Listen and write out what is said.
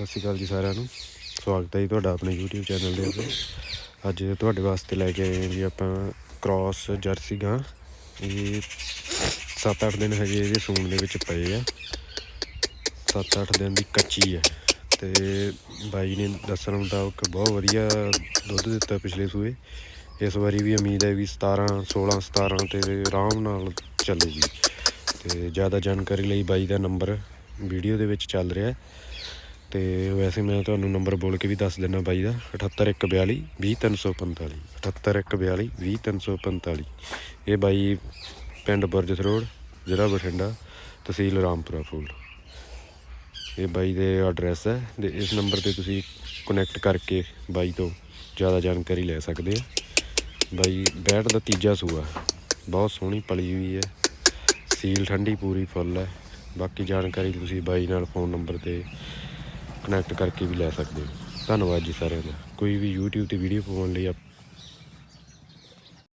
ਸਤਿ ਸ਼੍ਰੀ ਅਕਾਲ ਜੀ ਸਾਰਿਆਂ ਨੂੰ। ਸਵਾਗਤ ਹੈ ਜੀ ਤੁਹਾਡਾ ਆਪਣੇ YouTube ਚੈਨਲ ਦੇ ਉੱਤੇ। ਅੱਜ ਤੁਹਾਡੇ ਵਾਸਤੇ ਲੈ ਕੇ ਆਏ ਹਾਂ ਜੀ ਆਪਾਂ ਕ੍ਰਾਸ ਜਰਸੀ ਗਾਂ। ਇਹ 7-8 ਦਿਨ ਹਜੇ ਇਹਦੇ ਸੂਣ ਦੇ ਵਿੱਚ ਪਏ ਆ। 7-8 ਦਿਨ ਦੀ ਕੱਚੀ ਹੈ ਤੇ ਬਾਈ ਨੇ ਦੱਸਣ ਮੁਤਾਬਕ ਬਹੁਤ ਵਧੀਆ ਦੁੱਧ ਦਿੱਤਾ ਪਿਛਲੇ ਸੂਏ। ਇਸ ਵਾਰੀ ਵੀ ਉਮੀਦ ਹੈ ਵੀ 17 16 17 ਤੇ ਆਰਾਮ ਨਾਲ ਚੱਲੂਗੀ। ਤੇ ਜ਼ਿਆਦਾ ਜਾਣਕਾਰੀ ਲਈ ਬਾਈ ਦਾ ਨੰਬਰ ਵੀਡੀਓ ਦੇ ਵਿੱਚ ਚੱਲ ਰਿਹਾ। ਹੈ ਤੇ ਵੈਸੇ ਮੈਂ ਤੁਹਾਨੂੰ ਨੰਬਰ ਬੋਲ ਕੇ ਵੀ ਦੱਸ ਦਿੰਦਾ ਬਾਈ ਦਾ। 78142 20345 78142 20345 ਇਹ ਬਾਈ ਪਿੰਡ ਬੁਰਜਸ ਰੋਡ, ਜ਼ਿਲ੍ਹਾ ਬਠਿੰਡਾ, ਤਹਿਸੀਲ ਰਾਮਪੁਰਾ ਫੂਲ। ਇਹ ਬਾਈ ਦੇ ਐਡਰੈਸ ਹੈ ਤੇ ਇਸ ਨੰਬਰ ਤੇ ਤੁਸੀਂ ਕਨੈਕਟ ਕਰਕੇ ਬਾਈ ਤੋਂ ਜ਼ਿਆਦਾ ਜਾਣਕਾਰੀ ਲੈ ਸਕਦੇ ਆ ਬਾਈ ਬੈਟ ਦਾ ਤੀਜਾ ਸੂਆ। ਬਹੁਤ ਸੋਹਣੀ ਪਲੀ ਹੋਈ ਹੈ। ਸੀਲ ਠੰਡੀ ਪੂਰੀ ਫੁੱਲ ਹੈ। ਬਾਕੀ ਜਾਣਕਾਰੀ ਤੁਸੀਂ ਬਾਈ ਨਾਲ ਫੋਨ ਨੰਬਰ ਤੇ ਕਨੈਕਟ ਕਰਕੇ ਵੀ ਲੈ ਸਕਦੇ ਹੋ। ਧੰਨਵਾਦ ਜੀ ਸਾਰਿਆਂ ਦਾ। ਕੋਈ ਵੀ YouTube ਤੇ ਵੀਡੀਓ ਪਾਉਣ ਲਈ ਆਪ-